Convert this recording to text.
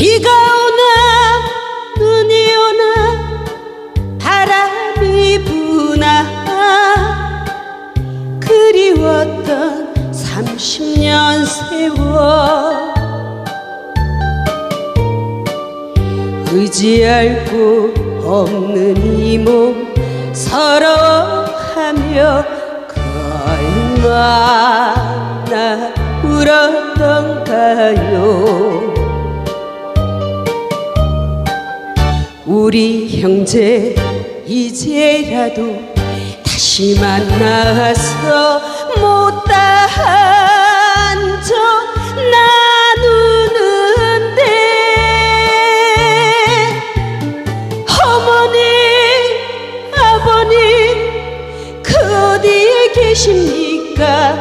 비가 오나 눈이 오나 바람이 부나 그리웠던 30년 세월. 의지할 곳 없는 이 몸 서러워하며 그 얼마나 울었던가요 우리 형제 이제라도 다시 만나서 못다한 적 나누는데 어머니 아버님 그 어디에 계십니까?